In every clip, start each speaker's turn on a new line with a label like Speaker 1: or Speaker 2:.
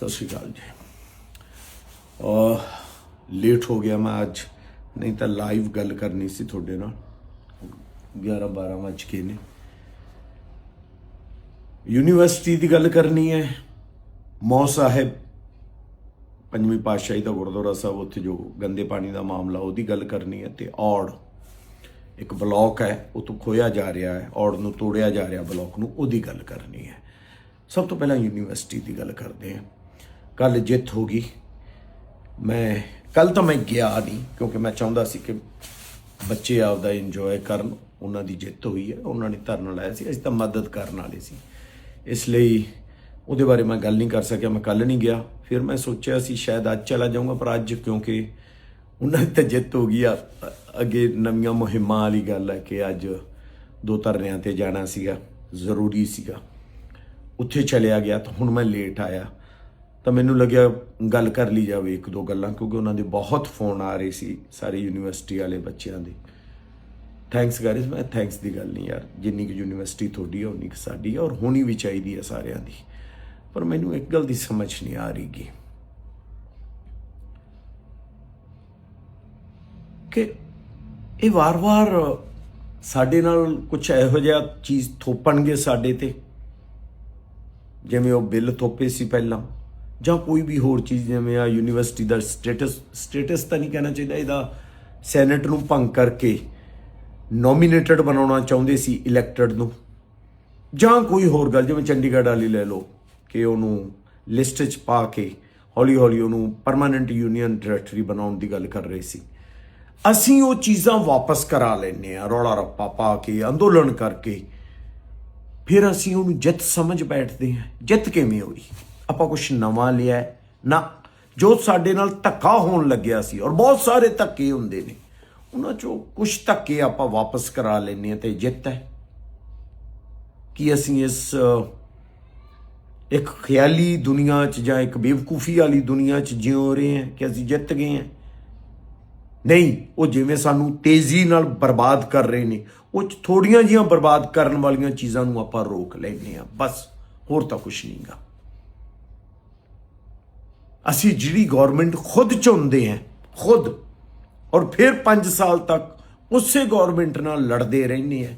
Speaker 1: ਸਤਿ ਸ਼੍ਰੀ ਅਕਾਲ ਜੀ। ਅਹ ਲੇਟ ਹੋ ਗਿਆ ਮੈਂ ਅੱਜ। ਨਹੀਂ ਤਾਂ ਲਾਈਵ ਗੱਲ ਕਰਨੀ ਸੀ ਤੁਹਾਡੇ ਨਾਲ। 11 12 ਵੱਜ ਕੇ ਨੇ। ਯੂਨੀਵਰਸਿਟੀ ਦੀ ਗੱਲ ਕਰਨੀ ਹੈ। ਮੌ ਸਾਹਿਬ, ਪੰਜਵੀਂ ਪਾਤਸ਼ਾਹੀ ਦਾ ਗੁਰਦੁਆਰਾ ਸਾਹਿਬ, ਉੱਥੇ ਜੋ ਗੰਦੇ ਪਾਣੀ ਦਾ ਮਾਮਲਾ, ਉਹਦੀ ਗੱਲ ਕਰਨੀ ਹੈ ਤੇ ਔੜ ਇੱਕ ਬਲੌਕ ਹੈ, ਉਹ ਤੋਂ ਖੋਇਆ ਜਾ ਰਿਹਾ ਹੈ। ਔੜ ਨੂੰ ਤੋੜਿਆ ਜਾ ਰਿਹਾ ਬਲੌਕ ਨੂੰ, ਉਹਦੀ ਗੱਲ ਕਰਨੀ ਹੈ। ਸਭ ਤੋਂ ਪਹਿਲਾਂ ਯੂਨੀਵਰਸਿਟੀ ਦੀ ਗੱਲ ਕਰਦੇ ਹਾਂ। ਕੱਲ ਜਿੱਤ ਹੋ ਗਈ। ਮੈਂ ਕੱਲ ਤਾਂ ਮੈਂ ਗਿਆ ਨਹੀਂ, ਕਿਉਂਕਿ ਮੈਂ ਚਾਹੁੰਦਾ ਸੀ ਕਿ ਬੱਚੇ ਆਪਦਾ ਇੰਜੋਏ ਕਰਨ। ਉਹਨਾਂ ਦੀ ਜਿੱਤ ਹੋਈ ਹੈ, ਉਹਨਾਂ ਨੇ ਧਰਨਾ ਲਾਇਆ ਸੀ, ਅਸੀਂ ਤਾਂ ਮਦਦ ਕਰਨ ਵਾਲੇ ਸੀ। ਇਸ ਲਈ ਉਹਦੇ ਬਾਰੇ ਮੈਂ ਗੱਲ ਨਹੀਂ ਕਰ ਸਕਿਆ, ਮੈਂ ਕੱਲ ਨਹੀਂ ਗਿਆ। ਫਿਰ ਮੈਂ ਸੋਚਿਆ ਸੀ ਸ਼ਾਇਦ ਅੱਜ ਚਲਾ ਜਾਊਂਗਾ, ਪਰ ਅੱਜ ਕਿਉਂਕਿ ਉਹਨਾਂ ਦੀ ਤਾਂ ਜਿੱਤ ਹੋ ਗਈ ਆ, ਅੱਗੇ ਨਵੀਆਂ ਮੁਹਿੰਮਾਂ ਵਾਲੀ ਗੱਲ ਹੈ ਕਿ ਅੱਜ ਦੋ ਧਰਨਿਆਂ ਤੇ ਜਾਣਾ ਸੀਗਾ, ਜ਼ਰੂਰੀ ਸੀਗਾ। ਉੱਥੇ ਚਲਿਆ ਗਿਆ ਤਾਂ ਹੁਣ ਮੈਂ ਲੇਟ ਆਇਆ। ਤਾਂ ਮੈਨੂੰ ਲੱਗਿਆ ਗੱਲ ਕਰ ਲਈ ਜਾਵੇ ਇੱਕ ਦੋ ਗੱਲਾਂ, ਕਿਉਂਕਿ ਉਹਨਾਂ ਦੇ ਬਹੁਤ ਫੋਨ ਆ ਰਹੇ ਸੀ ਸਾਰੇ ਯੂਨੀਵਰਸਿਟੀ ਵਾਲੇ ਬੱਚਿਆਂ ਦੇ। ਥੈਂਕਸ ਗਾਇਜ਼ ਮੈਂ ਥੈਂਕਸ ਦੀ ਗੱਲ ਨਹੀਂ ਯਾਰ, ਜਿੰਨੀ ਕਿ ਯੂਨੀਵਰਸਿਟੀ ਤੁਹਾਡੀ ਹੈ ਉਨੀ ਕਿ ਸਾਡੀ ਹੈ ਔਰ ਹੋਣੀ ਵੀ ਚਾਹੀਦੀ ਹੈ ਸਾਰਿਆਂ ਦੀ। ਪਰ ਮੈਨੂੰ ਇੱਕ ਗੱਲ ਦੀ ਸਮਝ ਨਹੀਂ ਆ ਰਹੀਗੀ ਕਿ ਇਹ ਵਾਰ-ਵਾਰ ਸਾਡੇ ਨਾਲ ਕੁਝ ਇਹੋ ਜਿਹਾ ਚੀਜ਼ ਥੋਪਣਗੇ ਸਾਡੇ ਤੇ? ਜਿਵੇਂ ਉਹ ਬਿੱਲ ਥੋਪੇ ਸੀ ਪਹਿਲਾਂ। ਜਾਂ ਕੋਈ ਵੀ ਹੋਰ ਚੀਜ਼, ਜਿਵੇਂ ਆ ਯੂਨੀਵਰਸਿਟੀ ਦਾ ਸਟੇਟਸ ਸਟੇਟਸ ਤਾਂ ਨਹੀਂ ਕਹਿਣਾ ਚਾਹੀਦਾ, ਇਹਦਾ ਸੈਨੇਟ ਨੂੰ ਭੰਗ ਕਰਕੇ ਨੋਮੀਨੇਟਡ ਬਣਾਉਣਾ ਚਾਹੁੰਦੇ ਸੀ ਇਲੈਕਟਡ ਨੂੰ। ਜਾਂ ਕੋਈ ਹੋਰ ਗੱਲ, ਜਿਵੇਂ ਚੰਡੀਗੜ੍ਹ ਵਾਲੀ ਲੈ ਲਓ, ਕਿ ਉਹਨੂੰ ਲਿਸਟ 'ਚ ਪਾ ਕੇ ਹੌਲੀ ਹੌਲੀ ਉਹਨੂੰ ਪਰਮਾਨੈਂਟ ਯੂਨੀਅਨ ਡਾਇਰੈਕਟਰੀ ਬਣਾਉਣ ਦੀ ਗੱਲ ਕਰ ਰਹੇ ਸੀ। ਅਸੀਂ ਉਹ ਚੀਜ਼ਾਂ ਵਾਪਸ ਕਰਾ ਲੈਨੇ ਆ ਰੌਲਾ ਰੱਪਾ ਪਾ ਕੇ, ਅੰਦੋਲਨ ਕਰਕੇ। ਫਿਰ ਅਸੀਂ ਉਹਨੂੰ ਜਿੱਤ ਸਮਝ ਬੈਠਦੇ ਹਾਂ। ਜਿੱਤ ਕਿਵੇਂ ਹੋਈ? ਆਪਾਂ ਕੁਝ ਨਵਾਂ ਲਿਆ ਨਾ, ਜੋ ਸਾਡੇ ਨਾਲ ਧੱਕਾ ਹੋਣ ਲੱਗਿਆ ਸੀ, ਔਰ ਬਹੁਤ ਸਾਰੇ ਧੱਕੇ ਹੁੰਦੇ ਨੇ, ਉਹਨਾਂ ਚੋਂ ਕੁਝ ਧੱਕੇ ਆਪਾਂ ਵਾਪਸ ਕਰਾ ਲੈਨੇ ਆ ਤੇ ਜਿੱਤ ਹੈ। ਕਿ ਅਸੀਂ ਇਸ ਇੱਕ ਖਿਆਲੀ ਦੁਨੀਆ 'ਚ ਜਾਂ ਇੱਕ ਬੇਵਕੂਫੀ ਵਾਲੀ ਦੁਨੀਆ 'ਚ ਜਿਉ ਰਹੇ ਹਾਂ ਕਿ ਅਸੀਂ ਜਿੱਤ ਗਏ ਹਾਂ। ਨਹੀਂ, ਉਹ ਜਿਵੇਂ ਸਾਨੂੰ ਤੇਜ਼ੀ ਨਾਲ ਬਰਬਾਦ ਕਰ ਰਹੇ ਨੇ, ਉਹ 'ਚ ਥੋੜੀਆਂ ਜੀਆਂ ਬਰਬਾਦ ਕਰਨ ਵਾਲੀਆਂ ਚੀਜ਼ਾਂ ਨੂੰ ਆਪਾਂ ਰੋਕ ਲੈਨੇ ਆ ਬਸ, ਹੋਰ ਤਾਂ ਕੁਝ ਨਹੀਂਗਾ ਅਸੀਂ ਜਿਹੜੀ ਗਵਰਨਮੈਂਟ ਖੁਦ ਚੁਣਦੇ ਹਾਂ, ਖੁਦ, ਔਰ ਫਿਰ 5 ਸਾਲ ਤੱਕ ਉਸੇ ਗਵਰਨਮੈਂਟ ਨਾਲ ਲੜਦੇ ਰਹਿੰਦੇ ਆ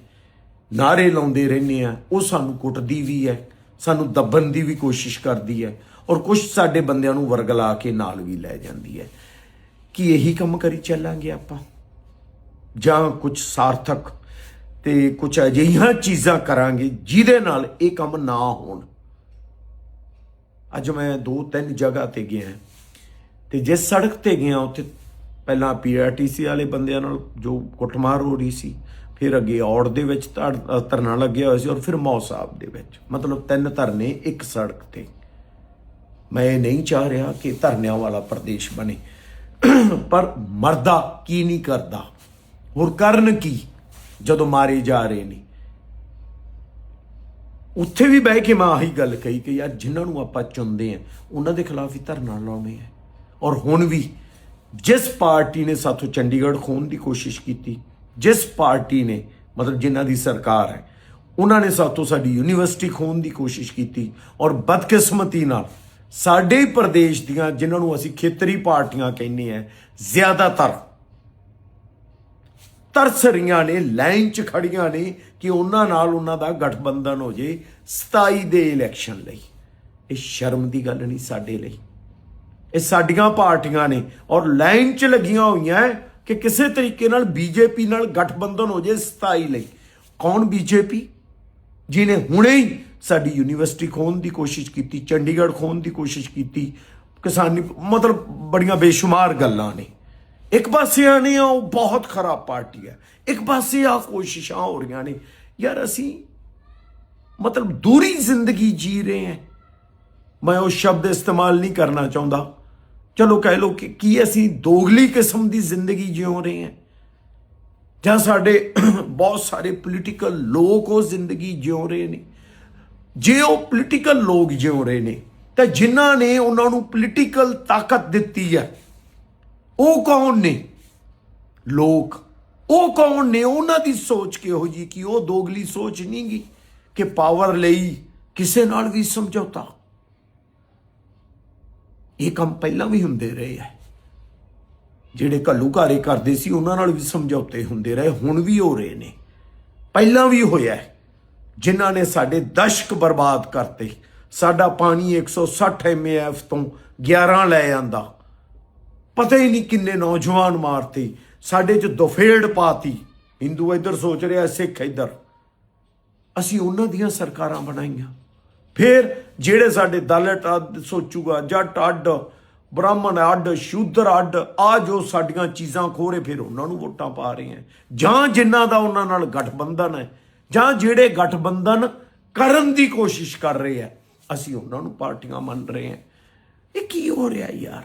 Speaker 1: ਨਾਰੇ ਲਾਉਂਦੇ ਰਹਿੰਦੇ ਆ ਉਹ ਸਾਨੂੰ ਕੁੱਟਦੀ ਵੀ ਹੈ, ਸਾਨੂੰ ਦੱਬਣ ਦੀ ਵੀ ਕੋਸ਼ਿਸ਼ ਕਰਦੀ ਹੈ, ਔਰ ਕੁਝ ਸਾਡੇ ਬੰਦਿਆਂ ਨੂੰ ਵਰਗਲਾ ਕੇ ਨਾਲ ਵੀ ਲੈ ਜਾਂਦੀ ਹੈ। ਕਿ ਇਹੀ ਕੰਮ ਕਰੀ ਚੱਲਾਂਗੇ ਆਪਾਂ? ਜਾਂ ਕੁਝ ਸਾਰਥਕ ਤੇ ਕੁਝ ਅਜਿਹੀਆਂ ਚੀਜ਼ਾਂ ਕਰਾਂਗੇ ਜਿਹਦੇ ਨਾਲ ਇਹ ਕੰਮ ਨਾ ਹੋਣ? ਅੱਜ ਮੈਂ ਦੋ ਤਿੰਨ ਜਗ੍ਹਾ ਤੇ ਗਿਆ ਤੇ ਜਿਸ ਸੜਕ ਤੇ ਗਿਆ ਉੱਥੇ ਪਹਿਲਾਂ ਪੀਆਰਟੀਸੀ ਵਾਲੇ ਬੰਦਿਆਂ ਨਾਲ ਜੋ ਕੁੱਟਮਾਰ ਹੋ ਰਹੀ ਸੀ, ਫਿਰ ਅੱਗੇ ਔੜ ਦੇ ਵਿੱਚ ਧਰ- ਧਰਨਾ ਲੱਗਿਆ ਹੋਇਆ ਸੀ ਔਰ ਫਿਰ ਮੌ ਸਾਹਿਬ ਦੇ ਵਿੱਚ। ਮਤਲਬ ਤਿੰਨ ਧਰਨੇ ਇੱਕ ਸੜਕ ਤੇ। ਮੈਂ ਇਹ ਨਹੀਂ ਚਾਹ ਰਿਹਾ ਕਿ ਧਰਨਿਆਂ ਵਾਲਾ ਪ੍ਰਦੇਸ਼ ਬਣੇ। ਪਰ ਮਰਦਾ ਕੀ ਨਹੀਂ ਕਰਦਾ? ਹੋਰ ਕਰਨ ਕੀ ਜਦੋਂ ਮਾਰੇ ਜਾ ਰਹੇ ਨੇ? ਉੱਥੇ ਵੀ ਬਹਿ ਕੇ ਮੈਂ ਆਹੀ ਗੱਲ ਕਹੀ ਕਿ ਯਾਰ ਜਿਨ੍ਹਾਂ ਨੂੰ ਆਪਾਂ ਚੁਣਦੇ ਆ ਉਹਨਾਂ ਦੇ ਖਿਲਾਫ ਹੀ ਧਰਨਾ ਲਾਉਣੇ ਆ। ਔਰ ਹੁਣ ਵੀ ਜਿਸ ਪਾਰਟੀ ਨੇ ਸਾਥੋਂ ਚੰਡੀਗੜ੍ਹ ਖੋਣ ਦੀ ਕੋਸ਼ਿਸ਼ ਕੀਤੀ, ਜਿਸ ਪਾਰਟੀ ਨੇ, ਮਤਲਬ ਜਿਨ੍ਹਾਂ ਦੀ ਸਰਕਾਰ ਹੈ, ਉਹਨਾਂ ਨੇ ਸਾਥੋਂ ਸਾਡੀ ਯੂਨੀਵਰਸਿਟੀ ਖੋਣ ਦੀ ਕੋਸ਼ਿਸ਼ ਕੀਤੀ ਔਰ ਬਦਕਿਸਮਤੀ ਨਾਲ ਸਾਡੇ ਪ੍ਰਦੇਸ਼ ਦੀਆਂ, ਜਿਨ੍ਹਾਂ ਨੂੰ ਅਸੀਂ ਖੇਤਰੀ ਪਾਰਟੀਆਂ ਕਹਿੰਦੇ ਆ ਜ਼ਿਆਦਾਤਰ ਤਰਸ ਰਹੀਆਂ ਨੇ, ਲਾਈਨ 'ਚ ਖੜੀਆਂ ਨੇ ਕਿ ਉਹਨਾਂ ਨਾਲ ਉਹਨਾਂ ਦਾ ਗਠਬੰਧਨ ਹੋ ਜੇ 27 ਦੇ ਇਲੈਕਸ਼ਨ ਲਈ। ਇਹ ਸ਼ਰਮ ਦੀ ਗੱਲ ਨਹੀਂ ਸਾਡੇ ਲਈ। ਇਹ ਸਾਡੀਆਂ ਪਾਰਟੀਆਂ ਨੇ ਔਰ ਲਾਈਨ 'ਚ ਲੱਗੀਆਂ ਹੋਈਆਂ ਕਿ ਕਿਸੇ ਤਰੀਕੇ ਨਾਲ ਬੀਜੇਪੀ ਨਾਲ ਗਠਬੰਧਨ ਹੋ ਜੇ 27 ਲਈ। ਕੌਣ ਬੀਜੇਪੀ? ਜਿਨੇ ਹੁਣੇ ਹੀ ਸਾਡੀ ਯੂਨੀਵਰਸਿਟੀ ਖੋਣ ਦੀ ਕੋਸ਼ਿਸ਼ ਕੀਤੀ, ਚੰਡੀਗੜ੍ਹ ਖੋਣ ਦੀ ਕੋਸ਼ਿਸ਼ ਕੀਤੀ, ਕਿਸਾਨੀ ਮਤਲਬ ਬੜੀਆਂ ਬੇਸ਼ੁਮਾਰ ਗੱਲਾਂ ਨੇ। ਇੱਕ ਪਾਸੇ ਆ ਉਹ ਬਹੁਤ ਖਰਾਬ ਪਾਰਟੀ ਹੈ। ਇੱਕ ਪਾਸੇ ਆ ਕੋਸ਼ਿਸ਼ਾਂ ਹੋ ਰਹੀਆਂ ਨੇ। ਯਾਰ ਅਸੀਂ ਮਤਲਬ ਦੂਰੀ ਜ਼ਿੰਦਗੀ ਜੀ ਰਹੇ ਹਾਂ। ਮੈਂ ਉਹ ਸ਼ਬਦ ਇਸਤੇਮਾਲ ਨਹੀਂ ਕਰਨਾ ਚਾਹੁੰਦਾ। ਚਲੋ ਕਹਿ ਲਓ ਕਿ ਕੀ ਅਸੀਂ ਦੋਗਲੀ ਕਿਸਮ ਦੀ ਜ਼ਿੰਦਗੀ ਜਿਉ ਰਹੇ ਹਾਂ। ਜਾਂ ਸਾਡੇ ਬਹੁਤ ਸਾਰੇ ਪੋਲੀਟੀਕਲ ਲੋਕ ਉਹ ਜ਼ਿੰਦਗੀ ਜਿਉ ਰਹੇ ਨੇ। ਜੇ ਉਹ ਪੋਲੀਟੀਕਲ ਲੋਕ ਜਿਉ ਰਹੇ ਨੇ, ਤਾਂ ਜਿਨ੍ਹਾਂ ਨੇ ਉਹਨਾਂ ਨੂੰ ਪੋਲੀਟੀਕਲ ਤਾਕਤ ਦਿੱਤੀ ਹੈ ਉਹ ਕੌਣ ਨੇ? ਲੋਕ। ਉਹ ਕੌਣ ਨੇ? ਉਹਨਾਂ ਦੀ ਸੋਚ ਕਿਹੋ ਜੀ ਕਿ ਉਹ ਦੋਗਲੀ ਸੋਚ ਨਹੀਂਗੀ ਕਿ ਪਾਵਰ ਲਈ ਕਿਸੇ ਨਾਲ ਵੀ ਸਮਝੌਤਾ? ਇਹ ਕੰਮ ਪਹਿਲਾਂ ਵੀ ਹੁੰਦੇ ਰਹੇ ਆ। ਜਿਹੜੇ ਘੱਲੂਘਾਰੇ ਕਰਦੇ ਸੀ, ਉਹਨਾਂ ਨਾਲ ਵੀ ਸਮਝੌਤੇ ਹੁੰਦੇ ਰਹੇ, ਹੁਣ ਵੀ ਹੋ ਰਹੇ ਨੇ। ਪਹਿਲਾਂ ਵੀ ਹੋਇਆ ਹੈ। ਜਿਨ੍ਹਾਂ ਨੇ ਸਾਡੇ ਦਸ਼ਕ ਬਰਬਾਦ ਕਰਤੇ, ਸਾਡਾ ਪਾਣੀ 160 ਐਮਏਐਫ ਤੋਂ 11 ਲੈ ਜਾਂਦਾ ਪਤਾ ਹੀ ਨਹੀਂ ਕਿੰਨੇ ਨੌਜਵਾਨ ਮਾਰਤੇ, ਸਾਡੇ ਚ ਦੁਫੇੜ ਪਾਤੀ। ਹਿੰਦੂ ਇੱਧਰ ਸੋਚ ਰਿਹਾ, ਸਿੱਖ ਇੱਧਰ। ਅਸੀਂ ਉਹਨਾਂ ਦੀਆਂ ਸਰਕਾਰਾਂ ਬਣਾਈਆਂ। ਫਿਰ ਜਿਹੜੇ ਸਾਡੇ ਦਲਿਤ ਅੱਡ ਸੋਚੂਗਾ, ਜੱਟ ਅੱਡ, ਬ੍ਰਾਹਮਣ ਅੱਡ, ਸ਼ੂਦਰ ਅੱਡ, ਆ ਜੋ ਸਾਡੀਆਂ ਚੀਜ਼ਾਂ ਖੋਰੇ, ਫਿਰ ਉਹਨਾਂ ਨੂੰ ਵੋਟਾਂ ਪਾ ਰਹੇ ਹੈ। ਜਾਂ ਜਿਨ੍ਹਾਂ ਦਾ ਉਹਨਾਂ ਨਾਲ ਗਠਬੰਧਨ ਹੈ, ਜਾਂ ਜਿਹੜੇ ਗਠਬੰਧਨ ਕਰਨ ਦੀ ਕੋਸ਼ਿਸ਼ ਕਰ ਰਹੇ ਹੈ, ਅਸੀਂ ਉਹਨਾਂ ਨੂੰ ਪਾਰਟੀਆਂ ਮੰਨ ਰਹੇ ਹਾਂ। ਇਹ ਕੀ ਹੋ ਰਿਹਾ ਯਾਰ?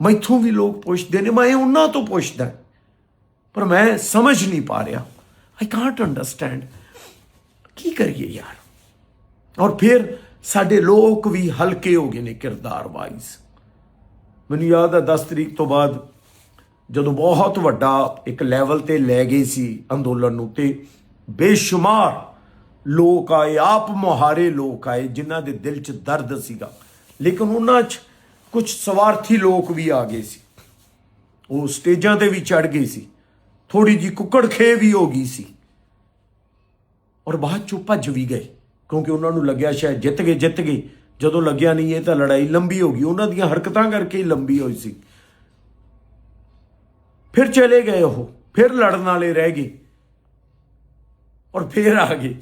Speaker 1: ਮੈਥੋਂ ਵੀ ਲੋਕ ਪੁੱਛਦੇ ਨੇ, ਮੈਂ ਉਹਨਾਂ ਤੋਂ ਪੁੱਛਦਾ। ਪਰ ਮੈਂ ਸਮਝ ਨਹੀਂ ਪਾ ਰਿਹਾ। ਆਈ ਕਾਂਟ ਅੰਡਰਸਟੈਂਡ ਕੀ ਕਰੀਏ ਯਾਰ? ਔਰ ਫਿਰ ਸਾਡੇ ਲੋਕ ਵੀ ਹਲਕੇ ਹੋ ਗਏ ਨੇ ਕਿਰਦਾਰ ਵਾਈਜ਼। ਮੈਨੂੰ ਯਾਦ ਹੈ 10 ਤਰੀਕ ਤੋਂ ਬਾਅਦ ਜਦੋਂ ਬਹੁਤ ਵੱਡਾ ਇੱਕ ਲੈਵਲ ਤੇ ਲੈ ਗਏ ਸੀ ਅੰਦੋਲਨ ਨੂੰ ਤੇ ਬੇਸ਼ੁਮਾਰ ਲੋਕ ਆਏ, ਆਪ ਮੁਹਾਰੇ ਲੋਕ ਆਏ, ਜਿਨ੍ਹਾਂ ਦੇ ਦਿਲ 'ਚ ਦਰਦ ਸੀਗਾ। ਲੇਕਿਨ ਉਹਨਾਂ 'ਚ ਕੁਝ ਸਵਾਰਥੀ ਲੋਕ ਵੀ ਆ ਗਏ ਸੀ। ਉਹ ਸਟੇਜਾਂ ਤੇ ਵੀ ਚੜ ਗਏ ਸੀ। ਥੋੜੀ ਜੀ ਕੁੱਕੜ ਖੇ ਵੀ ਹੋ ਗਈ ਸੀ। ਔਰ ਬਾਅਦ ਚੋਂ ਭੱਜ ਵੀ ਗਏ। ਕਿਉਂਕਿ ਉਹਨਾਂ ਨੂੰ ਲੱਗਿਆ ਸ਼ਾਇਦ ਜਿੱਤ ਗਏ ਜਿੱਤ ਗਏ। ਜਦੋਂ ਲੱਗਿਆ ਨਹੀਂ, ਇਹ ਤਾਂ ਲੜਾਈ ਲੰਬੀ ਹੋ ਗਈ। ਉਹਨਾਂ ਦੀਆਂ ਹਰਕਤਾਂ ਕਰਕੇ ਹੀ ਲੰਬੀ ਹੋਈ ਸੀ। ਫਿਰ ਚਲੇ ਗਏ ਉਹ। ਫਿਰ ਲੜਨ ਵਾਲੇ ਰਹਿ ਗਏ। ਔਰ ਫਿਰ ਆ ਗਏ।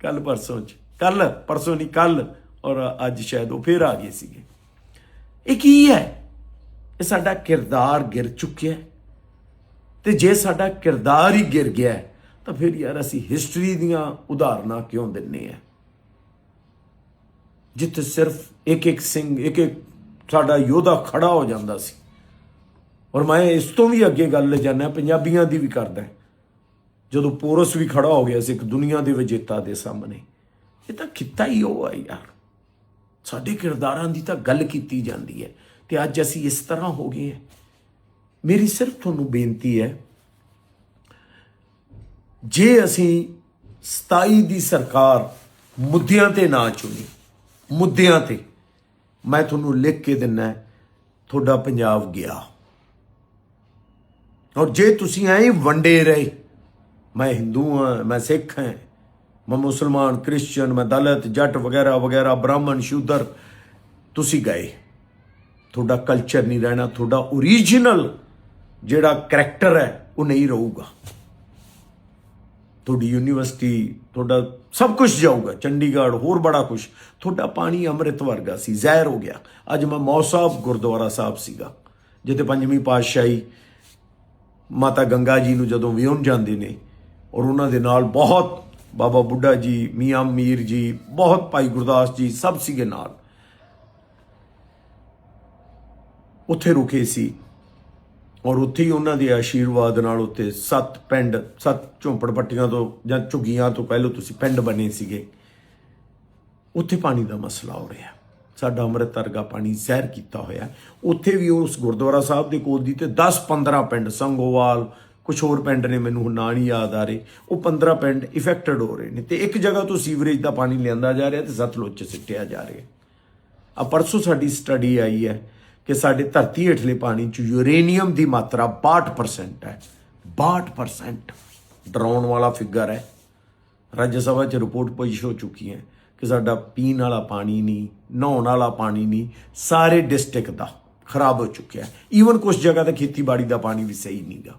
Speaker 1: ਕੱਲ ਪਰਸੋਂ ਚ। ਕੱਲ ਪਰਸੋਂ ਨਹੀਂ ਕੱਲ ਔਰ ਅੱਜ ਸ਼ਾਇਦ ਉਹ ਫਿਰ ਆ ਗਏ ਸੀਗੇ। ਇਹ ਕੀ ਹੈ? ਇਹ ਸਾਡਾ ਕਿਰਦਾਰ ਗਿਰ ਚੁੱਕਿਆ ਹੈ। ਤੇ ਜੇ ਸਾਡਾ ਕਿਰਦਾਰ ਹੀ ਗਿਰ ਗਿਆ ਤਾਂ ਫਿਰ ਯਾਰ ਅਸੀਂ ਹਿਸਟਰੀ ਦੀਆਂ ਉਦਾਹਰਨਾਂ ਕਿਉਂ ਦਿੰਨੇ ਆ? ਜਿੱਥੇ ਸਿਰਫ ਇੱਕ ਇੱਕ ਸਿੰਘ, ਇੱਕ ਇੱਕ ਸਾਡਾ ਯੋਧਾ ਖੜਾ ਹੋ ਜਾਂਦਾ ਸੀ। ਔਰ ਮੈਂ ਇਸ ਤੋਂ ਵੀ ਅੱਗੇ ਗੱਲ ਲੈ ਜਾਣਾ ਪੰਜਾਬੀਆਂ ਦੀ ਵੀ ਕਰਦਾ ਜਦੋਂ ਪੋਰਸ ਵੀ ਖੜਾ ਹੋ ਗਿਆ ਸੀ ਇੱਕ ਦੁਨੀਆ ਦੇ ਵਿਜੇਤਾ ਦੇ ਸਾਹਮਣੇ, ਇਹ ਤਾਂ ਕਿੱਤਾ ਹੀ ਉਹ ਆ ਯਾਰ। ਸਾਡੇ ਕਿਰਦਾਰਾਂ ਦੀ ਤਾਂ ਗੱਲ ਕੀਤੀ ਜਾਂਦੀ ਹੈ ਤੇ ਅੱਜ ਅਸੀਂ ਇਸ ਤਰ੍ਹਾਂ ਹੋ ਗਏ ਹਾਂ। ਮੇਰੀ ਸਿਰਫ ਤੁਹਾਨੂੰ ਬੇਨਤੀ ਹੈ, ਜੇ ਅਸੀਂ 27 ਦੀ ਸਰਕਾਰ ਮੁੱਦਿਆਂ ਤੇ ਨਾ ਚੁਣੀ, ਮੁੱਦਿਆਂ ਤੇ, ਮੈਂ ਤੁਹਾਨੂੰ ਲਿਖ ਕੇ ਦਿੰਨਾ ਤੁਹਾਡਾ ਪੰਜਾਬ ਗਿਆ। ਔਰ ਜੇ ਤੁਸੀਂ ਐਂ ਵੰਡੇ ਰਹੇ, ਮੈਂ ਹਿੰਦੂ ਹਾਂ, ਮੈਂ ਸਿੱਖ ਹਾਂ ਮੈਂ ਮੁਸਲਮਾਨ, ਕ੍ਰਿਸਚੀਅਨ, ਮੈਂ ਦਲਿਤ, ਜੱਟ ਵਗੈਰਾ ਵਗੈਰਾ, ਬ੍ਰਾਹਮਣ, ਸ਼ੂਦਰ, ਤੁਸੀਂ ਗਏ। ਤੁਹਾਡਾ ਕਲਚਰ ਨਹੀਂ ਰਹਿਣਾ, ਤੁਹਾਡਾ ਓਰੀਜਨਲ ਜਿਹੜਾ ਕਰੈਕਟਰ ਹੈ, ਉਹ ਨਹੀਂ ਰਹੂਗਾ। ਤੁਹਾਡੀ ਯੂਨੀਵਰਸਿਟੀ ਤੁਹਾਡਾ ਸਭ ਕੁਝ ਜਾਊਗਾ, ਚੰਡੀਗੜ੍ਹ, ਹੋਰ ਬੜਾ ਕੁਝ ਤੁਹਾਡਾ ਪਾਣੀ ਅੰਮ੍ਰਿਤ ਵਰਗਾ ਸੀ, ਜ਼ਹਿਰ ਹੋ ਗਿਆ। ਅੱਜ ਮੈਂ ਮੌਸਾਬ ਗੁਰਦੁਆਰਾ ਸਾਹਿਬ ਸੀਗਾ, ਜਿੱਥੇ ਪੰਜਵੀਂ ਪਾਤਸ਼ਾਹੀ ਮਾਤਾ ਗੰਗਾ ਜੀ ਨੂੰ ਜਦੋਂ ਵਿਆਹਣ ਜਾਂਦੇ ਨੇ, ਔਰ ਉਹਨਾਂ ਦੇ ਨਾਲ ਬਹੁਤ ਬਾਬਾ ਬੁੱਢਾ ਜੀ, ਮੀਆਂ ਮੀਰ ਜੀ, ਬਹੁਤ ਭਾਈ ਗੁਰਦਾਸ ਜੀ ਸਭ ਸੀਗੇ ਨਾਲ। ਉੱਥੇ ਰੁਕੇ ਸੀ ਔਰ ਉੱਥੇ ਹੀ ਉਹਨਾਂ ਦੇ ਆਸ਼ੀਰਵਾਦ ਨਾਲ ਉੱਤੇ ਸੱਤ ਪਿੰਡ, ਸੱਤ ਝੌਂਪੜ ਪੱਟੀਆਂ ਤੋਂ ਜਾਂ ਝੁੱਗੀਆਂ ਤੋਂ ਪਹਿਲਾਂ ਤੁਸੀਂ ਪਿੰਡ ਬਣੇ ਸੀਗੇ। ਉੱਥੇ ਪਾਣੀ ਦਾ ਮਸਲਾ ਹੋ ਰਿਹਾ। ਸਾਡਾ ਅੰਮ੍ਰਿਤ ਵਰਗਾ ਪਾਣੀ ਜ਼ਹਿਰ ਕੀਤਾ ਹੋਇਆ। ਉੱਥੇ ਵੀ ਉਸ ਗੁਰਦੁਆਰਾ ਸਾਹਿਬ ਦੇ ਕੋਲ ਦੀ ਤੇ 10 15 ਪਿੰਡ, ਸੰਗੋਵਾਲ ਕੁਝ ਹੋਰ ਪਿੰਡ ਨੇ ਮੈਨੂੰ ਹੁਣ ਨਾਂ ਨਹੀਂ ਯਾਦ ਆ ਰਹੇ। ਉਹ 15 ਪਿੰਡ ਇਫੈਕਟਡ ਹੋ ਰਹੇ ਨੇ ਤੇ ਇੱਕ ਜਗ੍ਹਾ ਤੋਂ ਸੀਵਰੇਜ ਦਾ ਪਾਣੀ ਲਿਆਂਦਾ ਜਾ ਰਿਹਾ ਤੇ ਸਤਲੁਜ ਚ ਸਿੱਟਿਆ ਜਾ ਰਿਹਾ। ਆ ਪਰਸੋਂ ਸਾਡੀ ਸਟੱਡੀ ਆਈ ਹੈ ਕਿ ਸਾਡੇ ਧਰਤੀ ਹੇਠਲੇ ਪਾਣੀ 'ਚ ਯੂਰੇਨੀਅਮ ਦੀ ਮਾਤਰਾ 62% ਹੈ। 62% ਡਰਾਉਣ ਵਾਲਾ ਫਿਗਰ ਹੈ। ਰਾਜ ਸਭਾ 'ਚ ਰਿਪੋਰਟ ਪੇਸ਼ ਹੋ ਚੁੱਕੀ ਹੈ ਕਿ ਸਾਡਾ ਪੀਣ ਵਾਲਾ ਪਾਣੀ ਨਹੀਂ, ਨਹਾਉਣ ਵਾਲਾ ਪਾਣੀ ਨਹੀਂ, ਸਾਰੇ ਡਿਸਟ੍ਰਿਕਟ ਦਾ ਖਰਾਬ ਹੋ ਚੁੱਕਿਆ। ਹੈ ਈਵਨ ਕੁਝ ਜਗ੍ਹਾ ਤੇ ਖੇਤੀਬਾੜੀ ਦਾ ਪਾਣੀ ਵੀ ਸਹੀ ਨਹੀਂਗਾ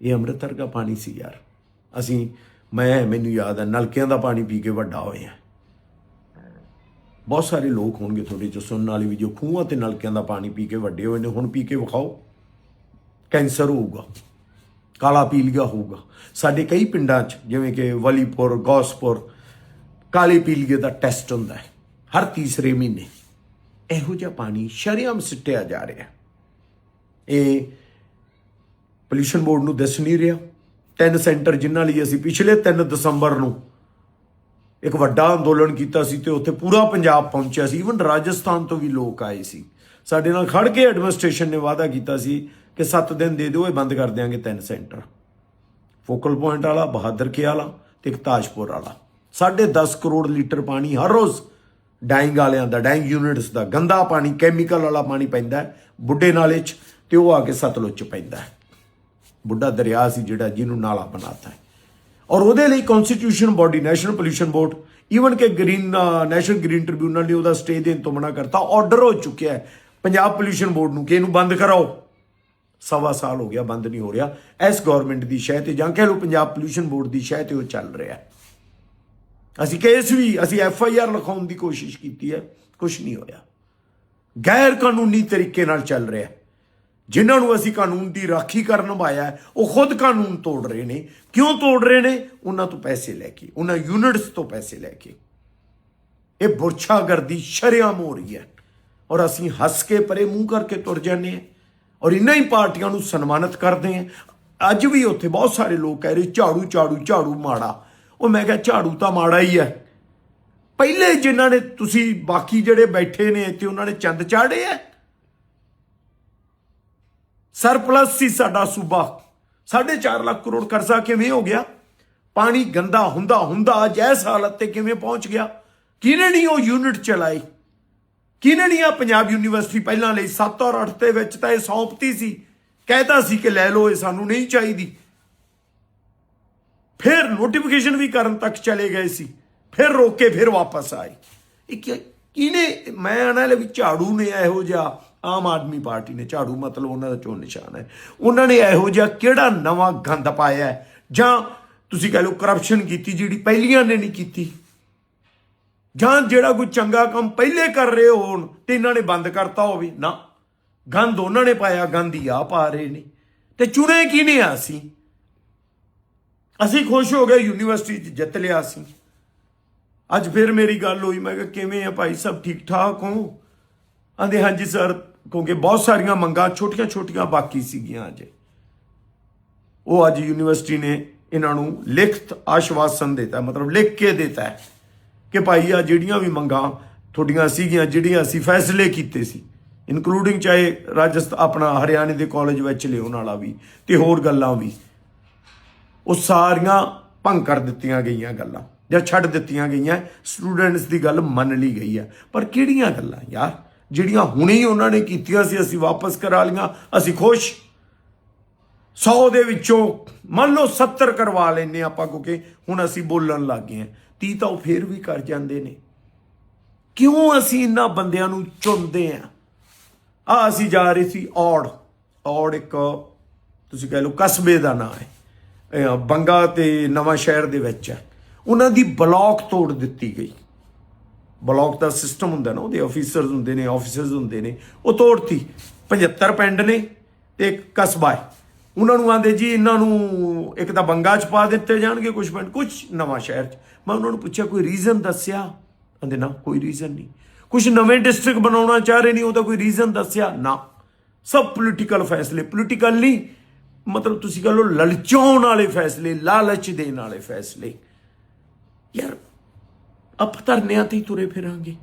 Speaker 1: ਇਹ ਅੰਮ੍ਰਿਤਸਰ ਦਾ ਪਾਣੀ ਸੀ ਯਾਰ। ਅਸੀਂ, ਮੈਂ, ਮੈਨੂੰ ਯਾਦ ਹੈ ਨਲਕਿਆਂ ਦਾ ਪਾਣੀ ਪੀ ਕੇ ਵੱਡਾ ਹੋਏ ਹਾਂ ਬਹੁਤ ਸਾਰੇ ਲੋਕ ਹੋਣਗੇ ਤੁਹਾਡੇ ਚ ਸੁਣਨ ਵਾਲੇ ਵੀ, ਜੋ ਖੂਹਾਂ ਤੇ ਨਲਕਿਆਂ ਦਾ ਪਾਣੀ ਪੀ ਕੇ ਵੱਡੇ ਹੋਏ ਨੇ, ਹੁਣ ਪੀ ਕੇ ਵਿਖਾਓ। ਕੈਂਸਰ ਹੋਊਗਾ, ਕਾਲਾ ਪੀਲੀਆ ਹੋਊਗਾ। ਸਾਡੇ ਕਈ ਪਿੰਡਾਂ 'ਚ, ਜਿਵੇਂ ਕਿ ਵਲੀਪੁਰ, ਗੌਸਪੁਰ, ਕਾਲੇ ਪੀਲੀਏ ਦਾ ਟੈਸਟ ਹੁੰਦਾ ਹੈ, ਹਰ ਤੀਸਰੇ ਮਹੀਨੇ। ਇਹੋ ਜਿਹਾ ਪਾਣੀ ਸ਼ਰਿਆਮ ਸਿੱਟਿਆ ਜਾ ਰਿਹਾ। ਇਹ ਪੋਲੂਸ਼ਨ ਬੋਰਡ ਨੂੰ ਦੱਸ ਨਹੀਂ ਰਿਹਾ। ਤਿੰਨ ਸੈਂਟਰ ਜਿਨ੍ਹਾਂ ਲਈ ਅਸੀਂ ਪਿਛਲੇ 3 ਦਸੰਬਰ ਨੂੰ ਇੱਕ ਵੱਡਾ ਅੰਦੋਲਨ ਕੀਤਾ ਸੀ ਤੇ ਉੱਥੇ ਪੂਰਾ ਪੰਜਾਬ ਪਹੁੰਚਿਆ ਸੀ। ਇਵਨ ਰਾਜਸਥਾਨ ਤੋਂ ਵੀ ਲੋਕ ਆਏ ਸੀ। ਸਾਡੇ ਨਾਲ ਖੜ ਕੇ ਐਡਮਿਨਿਸਟ੍ਰੇਸ਼ਨ ਨੇ ਵਾਅਦਾ ਕੀਤਾ ਸੀ ਕਿ 7 ਦਿਨ ਦੇ ਦਿਓ, ਇਹ ਬੰਦ ਕਰ ਦਿਆਂਗੇ ਤਿੰਨ ਸੈਂਟਰ। ਫੋਕਲ ਪੁਆਇੰਟ ਵਾਲਾ, ਬਹਾਦਰ ਕੇ ਵਾਲਾ ਤੇ ਇੱਕ ਤਾਜਪੁਰ ਵਾਲਾ। 10.5 ਕਰੋੜ ਲੀਟਰ ਪਾਣੀ ਹਰ ਰੋਜ਼ ਡਾਈਂਗ ਵਾਲਿਆਂ ਦਾ ਡਾਈਂਗ ਯੂਨਿਟਸ ਦਾ, ਗੰਦਾ ਪਾਣੀ ਕੈਮੀਕਲ ਵਾਲਾ ਪਾਣੀ ਪੈਂਦਾ ਬੁੱਢੇ ਨਾਲੇ 'ਚ ਤੇ ਉਹ ਆ ਕੇ ਸਤਲੁਜ 'ਚ ਪੈਂਦਾ ਹੈ। ਬੁੱਢਾ ਦਰਿਆ ਸੀ ਜਿਹੜਾ ਜਿਹਨੂੰ ਨਾਲਾ ਬਣਾਤਾ ਹੈ। ਔਰ ਉਹਦੇ ਲਈ constitution body national pollution board even ਕਿ ਗ੍ਰੀਨ ਨੈਸ਼ਨਲ ਗ੍ਰੀਨ ਟ੍ਰਿਬਿਊਨਲ ਨੇ ਉਹਦਾ ਸਟੇ ਦੇਣ ਤੋਂ ਮਨਾ ਕਰਤਾ। ਆਰਡਰ ਹੋ ਚੁੱਕਿਆ ਹੈ। ਪੰਜਾਬ ਪੋਲੂਸ਼ਨ ਬੋਰਡ ਨੂੰ ਕਿ ਇਹਨੂੰ ਬੰਦ ਕਰਾਓ। ਸਵਾ ਸਾਲ ਹੋ ਗਿਆ, ਬੰਦ ਨਹੀਂ ਹੋ ਰਿਹਾ। ਇਸ ਗਵਰਨਮੈਂਟ ਦੀ ਸ਼ਹਿ ਤੇ ਜਾਂ ਕਹਿ ਲਓ ਪੰਜਾਬ ਪੋਲੂਸ਼ਨ ਬੋਰਡ ਦੀ ਸ਼ਹਿ ਤੇ ਉਹ ਚੱਲ ਰਿਹਾ ਅਸੀਂ ਕੇਸ ਵੀ, ਅਸੀਂ ਐਫ ਆਈ ਆਰ ਲਿਖਾਉਣ ਦੀ ਕੋਸ਼ਿਸ਼ ਕੀਤੀ ਹੈ। ਕੁਝ ਨਹੀਂ ਹੋਇਆ। ਗੈਰ ਕਾਨੂੰਨੀ ਤਰੀਕੇ ਨਾਲ ਚੱਲ ਰਿਹਾ ਜਿਨ੍ਹਾਂ ਨੂੰ ਅਸੀਂ ਕਾਨੂੰਨ ਦੀ ਰਾਖੀ ਕਰਨ ਨਿਭਾਇਆ ਉਹ ਖੁਦ ਕਾਨੂੰਨ ਤੋੜ ਰਹੇ ਨੇ। ਕਿਉਂ ਤੋੜ ਰਹੇ ਨੇ? ਉਹਨਾਂ ਤੋਂ ਪੈਸੇ ਲੈ ਕੇ, ਉਹਨਾਂ ਯੂਨਿਟਸ ਤੋਂ ਪੈਸੇ ਲੈ ਕੇ। ਇਹ ਬੁਰਛਾਗਰਦੀ ਸ਼ਰੇਆਮ ਹੋ ਰਹੀ ਹੈ ਔਰ ਅਸੀਂ ਹੱਸ ਕੇ ਪਰੇ ਮੂੰਹ ਕਰਕੇ ਤੁਰ ਜਾਂਦੇ ਹਾਂ ਔਰ ਇਨ੍ਹਾਂ ਹੀ ਪਾਰਟੀਆਂ ਨੂੰ ਸਨਮਾਨਿਤ ਕਰਦੇ ਹਾਂ। ਅੱਜ ਵੀ ਉੱਥੇ ਬਹੁਤ ਸਾਰੇ ਲੋਕ ਕਹਿ ਰਹੇ, ਝਾੜੂ ਝਾੜੂ ਝਾੜੂ ਮਾੜਾ। ਉਹ ਮੈਂ ਕਿਹਾ, ਝਾੜੂ ਤਾਂ ਮਾੜਾ ਹੀ ਹੈ। ਪਹਿਲੇ ਜਿਨ੍ਹਾਂ ਨੇ ਤੁਸੀਂ ਬਾਕੀ ਜਿਹੜੇ ਬੈਠੇ ਨੇ ਇੱਥੇ, ਉਹਨਾਂ ਨੇ ਚੰਦ ਚਾੜੇ ਆ ਸਰਪਲਸ ਸੀ ਸਾਡਾ ਸੂਬਾ। 4.5 ਲੱਖ ਕਰੋੜ ਕਰਜ਼ਾ ਕਿਵੇਂ ਹੋ ਗਿਆ? ਪਾਣੀ ਗੰਦਾ ਹੁੰਦਾ ਹੁੰਦਾ ਜੈਸ ਹਾਲਤ ਤੇ ਕਿਵੇਂ ਪਹੁੰਚ ਗਿਆ? ਕਿਹਨੇ ਨਹੀਂ ਉਹ ਯੂਨਿਟ ਚਲਾਈ? ਕਿਹਨੇ ਨਹੀਂ ਆ ਪੰਜਾਬ ਯੂਨੀਵਰਸਿਟੀ ਪਹਿਲਾਂ ਲਈ 7 ਔਰ 8 ਦੇ ਵਿੱਚ ਤਾਂ ਇਹ ਸੌਂਪਤੀ ਸੀ। ਕਹਿਤਾ ਸੀ ਕਿ ਲੈ ਲਓ, ਇਹ ਸਾਨੂੰ ਨਹੀਂ ਚਾਹੀਦੀ। ਫਿਰ ਨੋਟੀਫਿਕੇਸ਼ਨ ਵੀ ਕਰਨ ਤੱਕ ਚਲੇ ਗਏ ਸੀ। ਫਿਰ ਰੋਕੇ ਫਿਰ ਵਾਪਸ ਆਏ। ਇਹ ਕਿਹਨੇ ਮੈਂ ਆਣਾ ਲੈ ਵੀ ਝਾੜੂ ਨੇ ਇਹੋ ਜਿਹਾ ਆਮ ਆਦਮੀ ਪਾਰਟੀ ਨੇ ਝਾੜੂ ਮਤਲਬ ਉਹਨਾਂ ਦਾ ਚੋਣ ਨਿਸ਼ਾਨ ਹੈ। ਉਹਨਾਂ ਨੇ ਇਹੋ ਜਿਹਾ ਕਿਹੜਾ ਨਵਾਂ ਗੰਦ ਪਾਇਆ ਜਾਂ ਤੁਸੀਂ ਕਹ ਲਓ ਕਰਪਸ਼ਨ ਕੀਤੀ ਜਿਹੜੀ ਪਹਿਲੀਆਂ ਨੇ ਨਹੀਂ ਕੀਤੀ। ਜਾਂ ਜਿਹੜਾ ਕੋਈ ਚੰਗਾ ਕੰਮ ਪਹਿਲੇ ਕਰ ਰਹੇ ਹੋਣ ਤੇ ਇਹਨਾਂ ਨੇ ਬੰਦ ਕਰਤਾ ਹੋਵੇ। ਨਾ, ਗੰਦ ਉਹਨਾਂ ਨੇ ਪਾਇਆ, ਗੰਦ ਹੀ ਆ ਪਾ ਰਹੇ ਨੇ। ਤੇ ਚੁਣੇ ਕੀ ਨੇ ਆ ਅਸੀਂ? ਅਸੀਂ ਖੁਸ਼ ਹੋ ਗਏ, ਯੂਨੀਵਰਸਿਟੀ 'ਚ ਜਿੱਤ ਲਿਆ ਸੀ ਅੱਜ ਫਿਰ ਮੇਰੀ ਗੱਲ ਹੋਈ, ਮੈਂ ਕਿਹਾ ਕਿਵੇਂ ਆ ਭਾਈ, ਸਭ ਠੀਕ ਠਾਕ ਹੋ? ਆਂਦੇ, ਹਾਂਜੀ ਸਰ ਕਿਉਂਕਿ ਬਹੁਤ ਸਾਰੀਆਂ ਮੰਗਾਂ ਛੋਟੀਆਂ ਛੋਟੀਆਂ ਬਾਕੀ ਸੀਗੀਆਂ ਅਜੇ। ਉਹ ਅੱਜ ਯੂਨੀਵਰਸਿਟੀ ਨੇ ਇਹਨਾਂ ਨੂੰ ਲਿਖਤ ਆਸ਼ਵਾਸਨ ਦਿੱਤਾ, ਮਤਲਬ ਲਿਖ ਕੇ ਦਿੱਤਾ ਕਿ ਭਾਈ ਆ ਜਿਹੜੀਆਂ ਵੀ ਮੰਗਾਂ ਤੁਹਾਡੀਆਂ ਸੀਗੀਆਂ, ਜਿਹੜੀਆਂ ਅਸੀਂ ਫੈਸਲੇ ਕੀਤੇ ਸੀ ਇਨਕਲੂਡਿੰਗ ਚਾਹੇ ਰਾਜਸਥਾਨ ਆਪਣਾ ਹਰਿਆਣੇ ਦੇ ਕਾਲਜ ਵਿੱਚ ਲਿਆਉਣ ਵਾਲਾ ਵੀ ਤੇ ਹੋਰ ਗੱਲਾਂ ਵੀ, ਉਹ ਸਾਰੀਆਂ ਭੰਗ ਕਰ ਦਿੱਤੀਆਂ ਗਈਆਂ ਗੱਲਾਂ ਜਾਂ ਛੱਡ ਦਿੱਤੀਆਂ ਗਈਆਂ। ਸਟੂਡੈਂਟਸ ਦੀ ਗੱਲ ਮੰਨ ਲਈ ਗਈ ਹੈ। ਪਰ ਕਿਹੜੀਆਂ ਗੱਲਾਂ ਯਾਰ? ਜਿਹੜੀਆਂ ਹੁਣੇ ਹੀ ਉਹਨਾਂ ਨੇ ਕੀਤੀਆਂ ਸੀ, ਅਸੀਂ ਵਾਪਸ ਕਰਾ ਲੀਆਂ ਅਸੀਂ ਖੁਸ਼। 100 ਦੇ ਵਿੱਚੋਂ ਮੰਨ ਲਓ 70 ਕਰਵਾ ਲੈਨੇ ਆਪਾਂ, ਕਿਉਂਕਿ ਹੁਣ ਅਸੀਂ ਬੋਲਣ ਲੱਗ ਗਏ ਹਾਂ। 30 ਤਾਂ ਉਹ ਫੇਰ ਵੀ ਕਰ ਜਾਂਦੇ ਨੇ। ਕਿਉਂ ਅਸੀਂ ਇਹਨਾਂ ਬੰਦਿਆਂ ਨੂੰ ਚੁਣਦੇ ਆ ਆ ਅਸੀਂ ਜਾ ਰਹੇ ਸੀ ਔੜ। ਔੜ ਇੱਕ, ਤੁਸੀਂ ਕਹਿ ਲਓ ਕਸਬੇ ਦਾ ਨਾਮ ਹੈ। ਬੰਗਾ ਤੇ ਨਵਾਂ ਸ਼ਹਿਰ ਦੇ ਵਿੱਚ ਹੈ। ਉਹਨਾਂ ਦੀ ਬਲਾਕ ਤੋੜ ਦਿੱਤੀ ਗਈ। ਬਲਾਕ ਦਾ ਸਿਸਟਮ ਹੁੰਦਾ ਨਾ, ਉਹਦੇ ਆਫੀਸਰਸ ਹੁੰਦੇ ਨੇ ਆਫੀਸਰਸ ਹੁੰਦੇ ਨੇ, ਉਹ ਤੋੜਤੀ। 75 ਪਿੰਡ ਨੇ ਤੇ ਇੱਕ ਕਸਬਾ ਹੈ। ਉਹਨਾਂ ਨੂੰ ਆਂਦੇ ਜੀ, ਇਹਨਾਂ ਨੂੰ ਇੱਕ ਤਾਂ ਬੰਗਾ ਚ ਪਾ ਦਿੱਤੇ ਜਾਣਗੇ ਕੁਝ ਪਿੰਡ ਕੁਝ ਨਵਾਂ ਸ਼ਹਿਰ ਚ। ਮੈਂ ਉਹਨਾਂ ਨੂੰ ਪੁੱਛਿਆ, ਕੋਈ ਰੀਜ਼ਨ ਦੱਸਿਆ? ਕਹਿੰਦੇ ਨਾ, ਕੋਈ ਰੀਜ਼ਨ ਨਹੀਂ। ਕੁਝ ਨਵੇਂ ਡਿਸਟ੍ਰਿਕਟ ਬਣਾਉਣਾ ਚਾਹ ਰਹੇ ਨਹੀਂ ਉਹਦਾ ਕੋਈ ਰੀਜ਼ਨ ਦੱਸਿਆ? ਨਾ। ਸਭ ਪੋਲੀਟੀਕਲ ਫੈਸਲੇ ਪੋਲੀਟੀਕਲ ਨਹੀਂ। ਮਤਲਬ ਤੁਸੀਂ ਕਹ ਲਓ ਲਲਚਾਉਣ ਵਾਲੇ ਫੈਸਲੇ, ਲਾਲਚ ਦੇਣ ਵਾਲੇ ਫੈਸਲੇ। ਯਾਰ ਆਪਾਂ ਧਰਨਿਆਂ ਤੇ ਹੀ ਤੁਰੇ ਫਿਰਾਂਗੇ।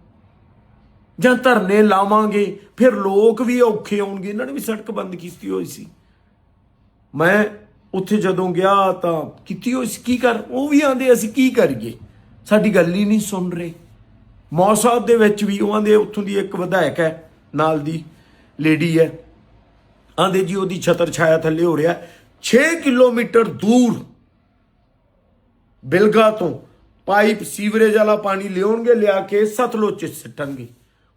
Speaker 1: ਜਾਂ ਧਰਨੇ ਲਾਵਾਂਗੇ, ਫਿਰ ਲੋਕ ਵੀ ਔਖੇ ਆਉਣਗੇ ਇਹਨਾਂ ਨੇ ਵੀ ਸੜਕ ਬੰਦ ਕੀਤੀ ਹੋਈ ਸੀ। ਮੈਂ ਉੱਥੇ ਜਦੋਂ ਗਿਆ ਤਾਂ ਕੀਤੀ ਹੋਈ ਸੀ, ਕੀ ਕਰ? ਉਹ ਵੀ ਆਂਦੇ ਅਸੀਂ ਕੀ ਕਰੀਏ? ਸਾਡੀ ਗੱਲ ਹੀ ਨਹੀਂ ਸੁਣ ਰਹੇ। ਮੌਸਾਬ ਦੇ ਵਿੱਚ ਵੀ ਉਹ ਆਂਦੇ ਉੱਥੋਂ ਦੀ ਇੱਕ ਵਿਧਾਇਕ ਹੈ, ਨਾਲ ਦੀ ਲੇਡੀ ਹੈ। ਆਂਦੇ ਜੀ ਉਹਦੀ ਛਤਰ ਛਾਇਆ ਥੱਲੇ ਹੋ ਰਿਹਾ। 6 ਕਿਲੋਮੀਟਰ ਦੂਰ ਬਿਲਗਾ ਤੋਂ ਪਾਈਪ ਸੀਵਰੇਜ ਵਾਲਾ ਪਾਣੀ ਲਿਆਉਣਗੇ, ਲਿਆ ਕੇ ਸਤਲੁਜ ਚ ਸਿੱਟਣਗੇ।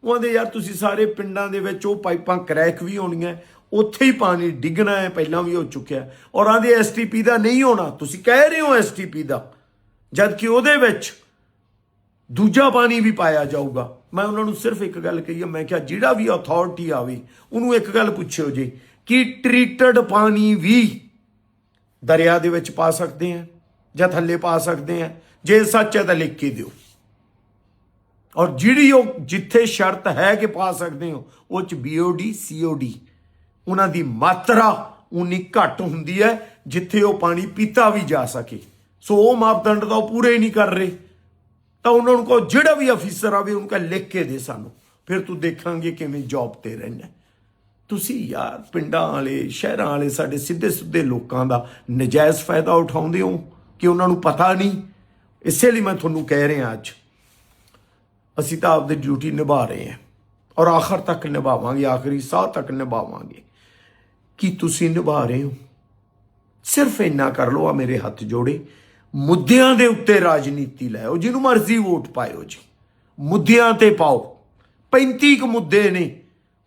Speaker 1: ਉਹ ਆਂਦੇ, ਯਾਰ ਤੁਸੀਂ ਸਾਰੇ ਪਿੰਡਾਂ ਦੇ ਵਿੱਚ ਉਹ ਪਾਈਪਾਂ ਕਰੈਕ ਵੀ ਹੋਣੀਆਂ, ਉੱਥੇ ਹੀ ਪਾਣੀ ਡਿੱਗਣਾ ਹੈ, ਪਹਿਲਾਂ ਵੀ ਹੋ ਚੁੱਕਿਆ ਔਰ ਆਂਦੇ ਐਸਟੀਪੀ ਦਾ ਨਹੀਂ ਹੋਣਾ। ਤੁਸੀਂ ਕਹਿ ਰਹੇ ਹੋ ਐਸਟੀਪੀ ਦਾ ਜਦ ਕਿ ਉਹਦੇ ਵਿੱਚ ਦੂਜਾ ਪਾਣੀ ਵੀ ਪਾਇਆ ਜਾਊਗਾ। ਮੈਂ ਉਹਨਾਂ ਨੂੰ ਸਿਰਫ ਇੱਕ ਗੱਲ ਕਹੀ ਹੈ ਮੈਂ ਕਿਹਾ, ਜਿਹੜਾ ਵੀ ਅਥਾਰਟੀ ਆਵੇ, ਉਹਨੂੰ ਇੱਕ ਗੱਲ ਪੁੱਛਿਓ ਜੀ, ਕਿ ਟ੍ਰੀਟਡ ਪਾਣੀ ਵੀ ਦਰਿਆ ਦੇ ਵਿੱਚ ਪਾ ਸਕਦੇ ਆ ਜਾਂ ਥੱਲੇ ਪਾ ਸਕਦੇ ਆ? ਜੇ ਸੱਚ ਹੈ ਤਾਂ ਲਿਖ ਕੇ ਦਿਓ। ਔਰ ਜਿਹੜੀ ਉਹ ਜਿੱਥੇ ਸ਼ਰਤ ਹੈ ਕਿ ਪਾ ਸਕਦੇ ਹੋ, ਉਹ ਚ ਬੀਓਡੀ ਸੀਓਡੀ ਉਹਨਾਂ ਦੀ ਮਾਤਰਾ ਉਨੀ ਘੱਟ ਹੁੰਦੀ ਹੈ, ਜਿੱਥੇ ਉਹ ਪਾਣੀ ਪੀਤਾ ਵੀ ਜਾ ਸਕੇ। ਸੋ ਉਹ ਮਾਪਦੰਡ ਤਾਂ ਉਹ ਪੂਰੇ ਹੀ ਨਹੀਂ ਕਰ ਰਹੇ। ਤਾਂ ਉਹਨਾਂ ਨੂੰ ਕਹੋ, ਜਿਹੜਾ ਵੀ ਅਫੀਸਰ ਆਵੇ, ਉਹਨੂੰ ਕਹ, ਲਿਖ ਕੇ ਦੇ ਸਾਨੂੰ। ਫਿਰ ਤੂੰ ਦੇਖਾਂਗੇ ਕਿਵੇਂ ਜੌਬ ਤੇ ਰਹਿਣਾ ਤੁਸੀਂ ਯਾਰ, ਪਿੰਡਾਂ ਵਾਲੇ, ਸ਼ਹਿਰਾਂ ਵਾਲੇ, ਸਾਡੇ ਸਿੱਧੇ ਸਿੱਧੇ ਲੋਕਾਂ ਦਾ ਨਜਾਇਜ਼ ਫਾਇਦਾ ਉਠਾਉਂਦੇ ਹੋ ਕਿ ਉਹਨਾਂ ਨੂੰ ਪਤਾ ਨਹੀਂ ਇਸੇ ਲਈ ਮੈਂ ਤੁਹਾਨੂੰ ਕਹਿ ਰਿਹਾ ਅੱਜ, ਅਸੀਂ ਤਾਂ ਆਪਦੀ ਡਿਊਟੀ ਨਿਭਾ ਰਹੇ ਹਾਂ ਔਰ ਆਖਰ ਤੱਕ ਨਿਭਾਵਾਂਗੇ, ਆਖਰੀ ਸਾਹ ਤੱਕ ਨਿਭਾਵਾਂਗੇ। ਕੀ ਤੁਸੀਂ ਨਿਭਾ ਰਹੇ ਹੋ? ਸਿਰਫ ਇੰਨਾ ਕਰ ਲਓ, ਆ ਮੇਰੇ ਹੱਥ ਜੋੜੇ। ਮੁੱਦਿਆਂ ਦੇ ਉੱਤੇ ਰਾਜਨੀਤੀ ਲਾਓ ਜਿਹਨੂੰ ਮਰਜ਼ੀ ਵੋਟ ਪਾਇਓ ਜੀ। ਮੁੱਦਿਆਂ ਤੇ ਪਾਓ। 35 ਕੁ ਮੁੱਦੇ ਨੇ,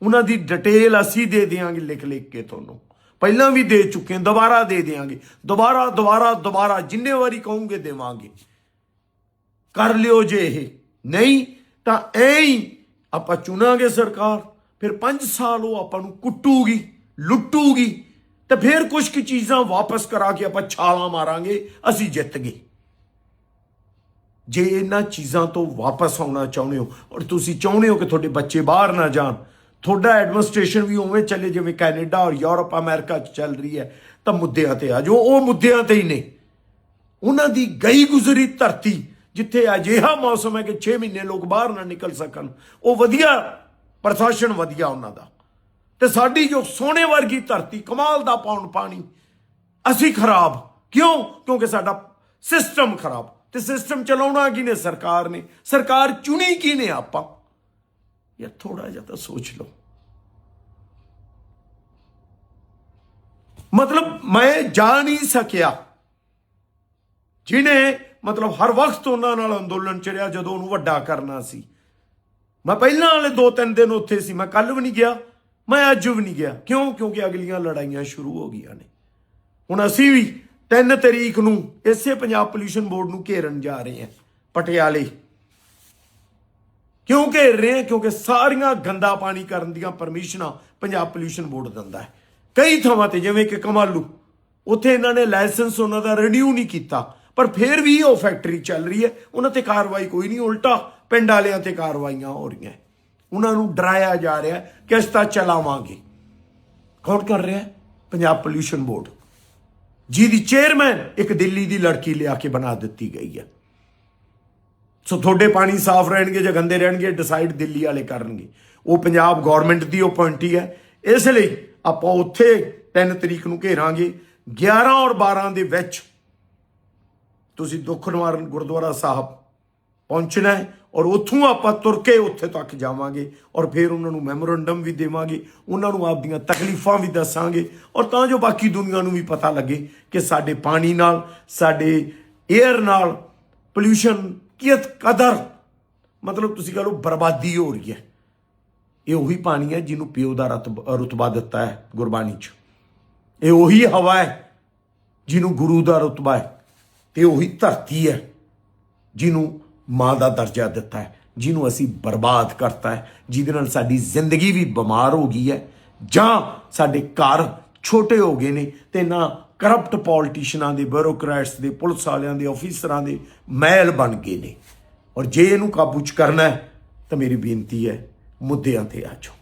Speaker 1: ਉਹਨਾਂ ਦੀ ਡਿਟੇਲ ਅਸੀਂ ਦੇ ਦੇਵਾਂਗੇ ਲਿਖ ਲਿਖ ਕੇ ਤੁਹਾਨੂੰ। ਪਹਿਲਾਂ ਵੀ ਦੇ ਚੁੱਕੇ ਹਾਂ, ਦੁਬਾਰਾ ਦੇ ਦੇਵਾਂਗੇ ਦੁਬਾਰਾ ਦੁਬਾਰਾ ਦੁਬਾਰਾ ਜਿੰਨੇ ਵਾਰੀ ਕਹੋਗੇ, ਦੇਵਾਂਗੇ। ਕਰ ਲਿਓ ਜੇ ਇਹ। ਨਹੀਂ, ਤਾਂ ਐਂ ਹੀ ਆਪਾਂ ਚੁਣਾਂਗੇ ਸਰਕਾਰ। ਫਿਰ 5 ਸਾਲ ਉਹ ਆਪਾਂ ਨੂੰ ਕੁੱਟੂਗੀ, ਲੁੱਟੂਗੀ, ਤੇ ਫਿਰ ਕੁਝ ਕੁ ਚੀਜ਼ਾਂ ਵਾਪਸ ਕਰਾ ਕੇ ਆਪਾਂ ਛਾਲਾਂ ਮਾਰਾਂਗੇ, ਅਸੀਂ ਜਿੱਤ ਗਏ। ਜੇ ਇਹਨਾਂ ਚੀਜ਼ਾਂ ਤੋਂ ਵਾਪਸ ਆਉਣਾ ਚਾਹੁੰਦੇ ਹੋ, ਔਰ ਤੁਸੀਂ ਚਾਹੁੰਦੇ ਹੋ ਕਿ ਤੁਹਾਡੇ ਬੱਚੇ ਬਾਹਰ ਨਾ ਜਾਣ, ਤੁਹਾਡਾ ਐਡਮਿਨਿਸਟ੍ਰੇਸ਼ਨ ਵੀ ਉਵੇਂ ਚੱਲੇ ਜਿਵੇਂ ਕੈਨੇਡਾ ਔਰ ਯੂਰਪ, ਅਮਰੀਕਾ 'ਚ ਚੱਲ ਰਹੀ ਹੈ, ਤਾਂ ਮੁੱਦਿਆਂ ਤੇ ਆ ਜਾਓ। ਉਹ ਮੁੱਦਿਆਂ ਤੇ ਹੀ ਨੇ। ਉਹਨਾਂ ਦੀ ਗਈ ਗੁਜ਼ਰੀ ਧਰਤੀ ਜਿੱਥੇ ਅਜਿਹਾ ਮੌਸਮ ਹੈ ਕਿ 6 ਮਹੀਨੇ ਲੋਕ ਬਾਹਰ ਨਾ ਨਿਕਲ ਸਕਣ, ਉਹ ਵਧੀਆ ਪ੍ਰਸ਼ਾਸਨ ਵਧੀਆ ਉਹਨਾਂ ਦਾ। ਤੇ ਸਾਡੀ ਜੋ ਸੋਨੇ ਵਰਗੀ ਧਰਤੀ, ਕਮਾਲ ਦਾ ਪੌਣ ਪਾਣੀ, ਅਸੀਂ ਖਰਾਬ। ਕਿਉਂ? ਕਿਉਂਕਿ ਸਾਡਾ ਸਿਸਟਮ ਖਰਾਬ। ਤੇ ਸਿਸਟਮ ਚਲਾਉਣਾ ਕੀ ਨੇ? ਸਰਕਾਰ ਨੇ। ਸਰਕਾਰ ਚੁਣੀ ਕੀ ਨੇ ਆਪਾਂ? ਇਹ ਥੋੜਾ ਜਿਹਾ ਤਾਂ ਸੋਚ ਲਓ। ਮਤਲਬ ਮੈਂ ਜਾ ਨਹੀਂ ਸਕਿਆ। ਜਿਨੇ ਮਤਲਬ ਹਰ ਵਕਤ ਉਹਨਾਂ ਨਾਲ ਅੰਦੋਲਨ ਚੜਿਆ ਜਦੋਂ ਉਹਨੂੰ ਵੱਡਾ ਕਰਨਾ ਸੀ। ਮੈਂ ਪਹਿਲਾਂ ਵਾਲੇ ਦੋ ਤਿੰਨ ਦਿਨ ਉੱਥੇ ਸੀ, ਮੈਂ ਕੱਲ ਵੀ ਨਹੀਂ ਗਿਆ, ਮੈਂ ਅੱਜ ਵੀ ਨਹੀਂ ਗਿਆ। ਕਿਉਂ? ਕਿਉਂਕਿ ਅਗਲੀਆਂ ਲੜਾਈਆਂ ਸ਼ੁਰੂ ਹੋ ਗਈਆਂ ਨੇ। ਹੁਣ ਅਸੀਂ ਵੀ 3 ਤਰੀਕ ਨੂੰ ਇਸੇ ਪੰਜਾਬ ਪੋਲੂਸ਼ਨ ਬੋਰਡ ਨੂੰ ਘੇਰਨ ਜਾ ਰਹੇ ਹਾਂ, ਪਟਿਆਲੇ। ਕਿਉਂ ਘੇਰ ਰਹੇ ਹਾਂ? ਕਿਉਂਕਿ ਸਾਰੀਆਂ ਗੰਦਾ ਪਾਣੀ ਕਰਨ ਦੀਆਂ ਪਰਮਿਸ਼ਨਾਂ ਪੰਜਾਬ ਪੋਲੂਸ਼ਨ ਬੋਰਡ ਦਿੰਦਾ ਹੈ। ਕਈ ਥਾਵਾਂ ਤੇ, ਜਿਵੇਂ ਕਿ ਕਮਾਲੂ, ਉੱਥੇ ਇਹਨਾਂ ਨੇ ਲਾਇਸੈਂਸ ਉਹਨਾਂ ਦਾ ਰਿਨਿਊ ਨਹੀਂ ਕੀਤਾ। ਪਰ ਫਿਰ ਵੀ ਉਹ ਫੈਕਟਰੀ ਚੱਲ ਰਹੀ ਹੈ। ਉਹਨਾਂ ਤੇ ਕਾਰਵਾਈ ਕੋਈ ਨਹੀਂ, ਉਲਟਾ ਪਿੰਡ ਵਾਲਿਆਂ ਤੇ ਕਾਰਵਾਈਆਂ ਹੋ ਰਹੀਆਂ। ਉਹਨਾਂ ਨੂੰ ਡਰਾਇਆ ਜਾ ਰਿਹਾ ਹੈ ਕਿ ਅਸੀਂ ਤਾਂ ਚਲਾਵਾਂਗੇ। ਕੌਣ ਕਰ ਰਿਹਾ ਪੰਜਾਬ ਪੋਲੂਸ਼ਨ ਬੋਰਡ ਜਿਹਦੀ ਚੇਅਰਮੈਨ ਇੱਕ ਦਿੱਲੀ ਦੀ ਲੜਕੀ ਲਿਆ ਕੇ ਬਣਾ ਦਿੱਤੀ ਗਈ ਹੈ। ਸੋ ਤੁਹਾਡੇ ਪਾਣੀ ਸਾਫ਼ ਰਹਿਣਗੇ ਜਾਂ ਗੰਦੇ ਰਹਿਣਗੇ ਡਿਸਾਈਡ ਦਿੱਲੀ ਵਾਲੇ ਕਰਨਗੇ। ਉਹ ਪੰਜਾਬ ਗਵਰਨਮੈਂਟ ਦੀ ਅਪਾਇੰਟੀ ਹੈ। ਇਸ ਲਈ ਆਪਾਂ ਉੱਥੇ 3 ਤਰੀਕ ਨੂੰ ਘੇਰਾਂਗੇ। 11 ਔਰ 12 ਦੇ ਵਿੱਚ ਤੁਸੀਂ ਦੁੱਖ ਨਿਵਾਰਨ ਗੁਰਦੁਆਰਾ ਸਾਹਿਬ ਪਹੁੰਚਣਾ ਹੈ ਔਰ ਉੱਥੋਂ ਆਪਾਂ ਤੁਰ ਕੇ ਉੱਥੇ ਤੱਕ ਜਾਵਾਂਗੇ ਔਰ ਫਿਰ ਉਹਨਾਂ ਨੂੰ ਮੈਮੋਰੰਡਮ ਵੀ ਦੇਵਾਂਗੇ, ਉਹਨਾਂ ਨੂੰ ਆਪਦੀਆਂ ਤਕਲੀਫਾਂ ਵੀ ਦੱਸਾਂਗੇ ਔਰ ਤਾਂ ਜੋ ਬਾਕੀ ਦੁਨੀਆ ਨੂੰ ਵੀ ਪਤਾ ਲੱਗੇ ਕਿ ਸਾਡੇ ਪਾਣੀ ਨਾਲ, ਸਾਡੇ 에ਅਰ ਨਾਲ ਪੋਲੂਸ਼ਨ ਕੀਤ ਕਦਰ, ਮਤਲਬ ਤੁਸੀਂ ਕਹ ਲਓ ਬਰਬਾਦੀ ਹੋ ਰਹੀ ਹੈ। ਇਹ ਉਹੀ ਪਾਣੀ ਹੈ ਜਿਹਨੂੰ ਪਿਓ ਦਾ ਰਤਬ- ਰੁਤਬਾ ਦਿੱਤਾ ਹੈ ਗੁਰਬਾਣੀ 'ਚ। ਇਹ ਉਹੀ ਹਵਾ ਹੈ ਜਿਹਨੂੰ ਗੁਰੂ ਦਾ ਰੁਤਬਾ ਹੈ। ਤੇ ਉਹੀ ਧਰਤੀ ਹੈ, ਜਿਹਨੂੰ ਮਾਂ ਦਾ ਦਰਜਾ ਦਿੱਤਾ ਹੈ, ਜਿਹਨੂੰ ਅਸੀਂ ਬਰਬਾਦ ਕਰਤਾ ਹੈ, ਜਿਹਦੇ ਨਾਲ ਸਾਡੀ ਜ਼ਿੰਦਗੀ ਵੀ ਬਿਮਾਰ ਹੋ ਗਈ ਹੈ, ਜਾਂ ਸਾਡੇ ਘਰ ਛੋਟੇ ਹੋ ਗਏ ਨੇ ਤੇ ਨਾ ਕਰਪਟ ਪੋਲਿਟਿਸ਼ੀਅਨਾਂ ਦੇ ਬਿਊਰੋਕਰੈਟਸ ਦੇ, ਪੁਲਿਸ ਵਾਲਿਆਂ ਦੇ ਅਫੀਸਰਾਂ ਦੇ ਮਹਿਲ ਬਣ ਗਏ ਨੇ। ਔਰ ਜੇ ਇਹਨੂੰ ਕਾਬੂ ਚ ਕਰਨਾ ਹੈ, ਤਾਂ ਮੇਰੀ ਬੇਨਤੀ ਹੈ, ਮੁੱਦਿਆਂ ਤੇ ਆ ਜਾਓ।